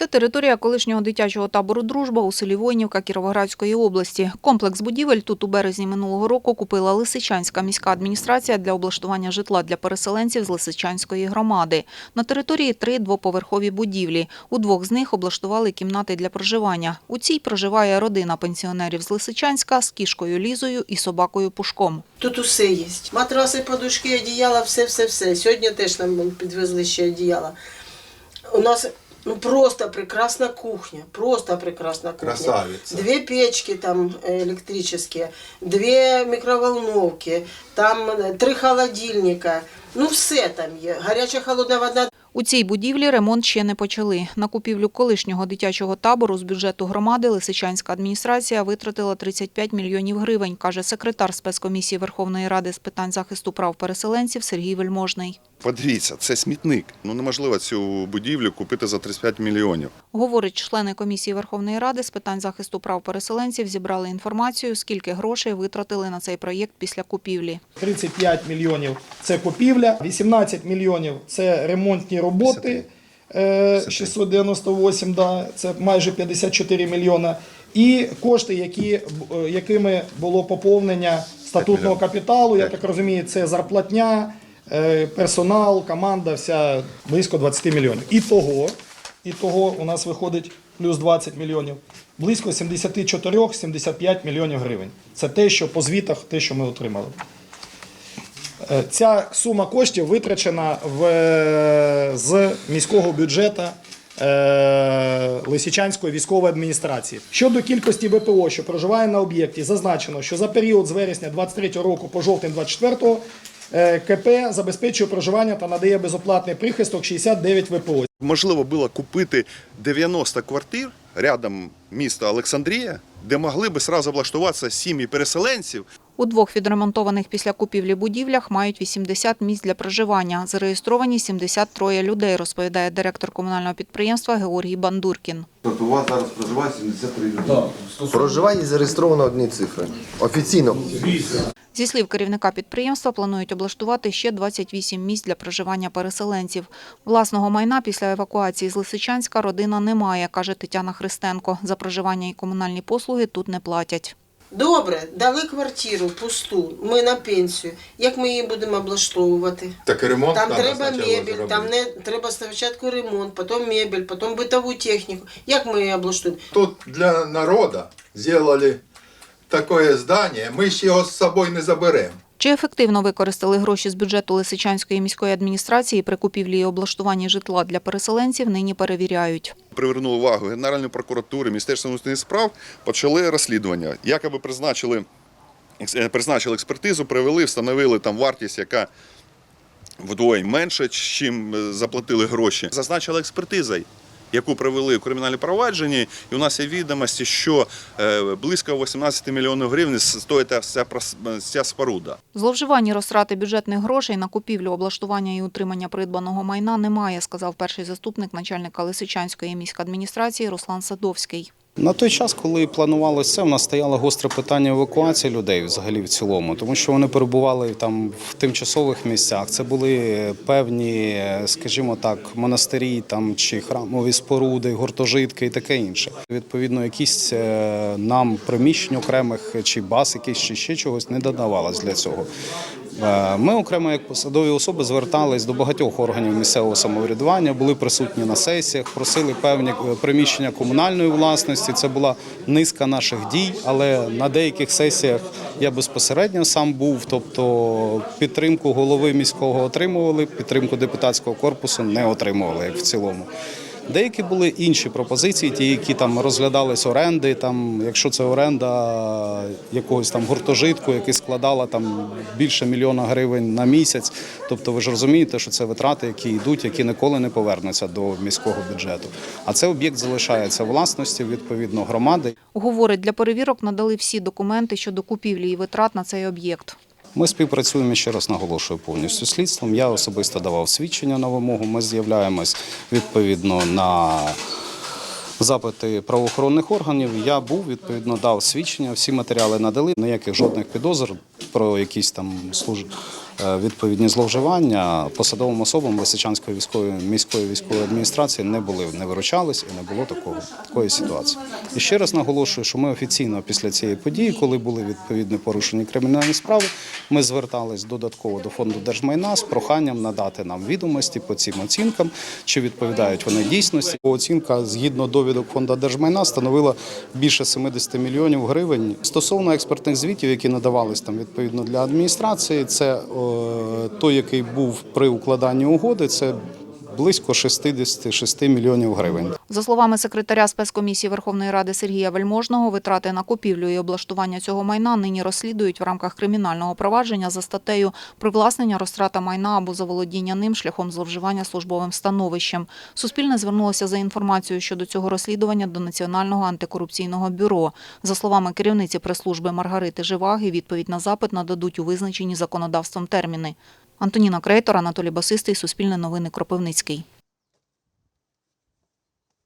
Це територія колишнього дитячого табору «Дружба» у селі Войнівка Кіровоградської області. Комплекс будівель тут у березні минулого року купила Лисичанська міська адміністрація для облаштування житла для переселенців з Лисичанської громади. На території три двоповерхові будівлі. У двох з них облаштували кімнати для проживання. У цій проживає родина пенсіонерів з Лисичанська з кішкою Лізою і собакою Пушком. Тут усе є. Матраси, подушки, одіяла, все-все-все. Сьогодні теж нам підвезли ще одіяла. У нас ну, просто прекрасна кухня. Просто прекрасна кухня. Красавица. Две печки там э, электрические, две микроволновки, там э, три холодильника. Ну, все там є. Гаряча холодна вода У цій будівлі ремонт ще не почали. На купівлю колишнього дитячого табору з бюджету громади Лисичанська адміністрація витратила 35 мільйонів гривень, каже секретар спецкомісії Верховної Ради з питань захисту прав переселенців Сергій Вельможний. Подивіться, це смітник. Ну неможливо цю будівлю купити за 35 мільйонів. Говорить, члени комісії Верховної Ради з питань захисту прав переселенців зібрали інформацію, скільки грошей витратили на цей проєкт після купівлі. 35 мільйонів це купівля, 18 мільйонів це ремонтні роботи. е, 698, да, це майже 54 мільйона. І кошти, які, е, якими було поповнення статутного капіталу, я так розумію, це зарплатня, е, персонал, команда, вся близько 20 мільйонів. І того, і того у нас виходить плюс 20 мільйонів, близько 74-75 мільйонів гривень. Це те, що по звітах, те, що ми отримали. Е, Ця сума коштів витрачена в, е, з міського бюджету е, Лисичанської військової адміністрації. Щодо кількості ВПО, що проживає на об'єкті, зазначено, що за період з вересня 23 року по жовтень 24 е, КП забезпечує проживання та надає безоплатний прихисток 69 ВПО. Можливо було купити 90 квартир рядом міста Олександрія, де могли би сразу облаштуватися сім'ї переселенців. У двох відремонтованих після купівлі будівлях мають 80 місць для проживання. Зареєстровані 73 людей, розповідає директор комунального підприємства Георгій Бандуркін. Тобто у вас зараз проживає 73 людини. Проживання зареєстровано одні цифри. Офіційно. Зі слів керівника підприємства, планують облаштувати ще 28 місць для проживання переселенців. Власного майна після евакуації з Лисичанська родина не має, каже Тетяна Христенко. За проживання і комунальні послуги тут не платять. Добре, дали квартиру пусту, ми на пенсію. Як ми її будемо облаштовувати? Так і ремонт Там треба мебель, там не треба спочатку ремонт, потім мебель, потім битову техніку. Як ми її облаштуємо? Тут для народа сделали такое здание, ми ж його з собою не заберемо. Чи ефективно використали гроші з бюджету Лисичанської міської адміністрації при купівлі і облаштуванні житла для переселенців, нині перевіряють. Привернули увагу Генеральної прокуратури, Міністерства внутрішніх справ, почали розслідування. Якоби призначили, е, призначили експертизу, привели, встановили там вартість, яка вдвоє менше, чим е, заплатили гроші. Зазначили експертизою. Яку провели в кримінальному провадженні, і у нас є відомості, що е, близько 18 мільйонів гривень стоїть прос- ця споруда. Зловживання розтрати бюджетних грошей на купівлю, облаштування і утримання придбаного майна немає, сказав перший заступник начальника Лисичанської міськадміністрації Руслан Садовський. На той час, коли планувалося це, в нас стояло гостре питання евакуації людей взагалі в цілому, тому що вони перебували там в тимчасових місцях. Це були певні, скажімо так, монастирі там чи храмові споруди, гуртожитки і таке інше. Відповідно, якісь е, нам приміщень окремих чи баз, якісь чи ще чогось не додавалось для цього. Е, Ми окремо як посадові особи звертались до багатьох органів місцевого самоврядування, були присутні на сесіях, просили певні е, приміщення комунальної власності. Це була низка наших дій, але на деяких сесіях я безпосередньо сам був. Тобто підтримку голови міського отримували, підтримку депутатського корпусу не отримували як в цілому. Деякі були інші пропозиції, ті, які там розглядались оренди. Там, якщо це оренда якогось там гуртожитку, який складала там більше мільйона гривень на місяць. Тобто, ви ж розумієте, що це витрати, які йдуть, які ніколи не повернуться до міського бюджету. А цей об'єкт залишається власністю відповідно громади. Говорить, для перевірок надали всі документи щодо купівлі і витрат на цей об'єкт. Ми співпрацюємо ще раз наголошую повністю слідством. Я особисто давав свідчення на вимогу. Ми з'являємось відповідно на запити правоохоронних органів. Я був відповідно дав свідчення. Всі матеріали надали. Ніяких жодних підозр про якісь там служ... е, відповідні зловживання посадовим особам Лисичанської військової міської військової адміністрації не були, не виручались і не було такого такої ситуації. І ще раз наголошую, що ми офіційно після цієї події, коли були відповідні порушені кримінальні справи, ми звертались додатково до фонду держмайна з проханням надати нам відомості по цим оцінкам, чи відповідають вони дійсності. Оцінка згідно довідок фонду держмайна становила більше 70 мільйонів гривень. Стосовно експертних звітів, які надавались там відповідно для адміністрації, це той, який був при укладанні угоди, це близько 66 мільйонів гривень. За словами секретаря спецкомісії Верховної Ради Сергія Вельможного, витрати на купівлю і облаштування цього майна нині розслідують в рамках кримінального провадження за статтею «Привласнення, розтрата майна або заволодіння ним шляхом зловживання службовим становищем». Суспільне звернулося за інформацією щодо цього розслідування до Національного антикорупційного бюро. За словами керівниці прес-служби Маргарити Живаги, відповідь на запит нададуть у визначені законодавством терміни. Антоніна Крейтор, Анатолій Басистий, Суспільне новини Кропивницький.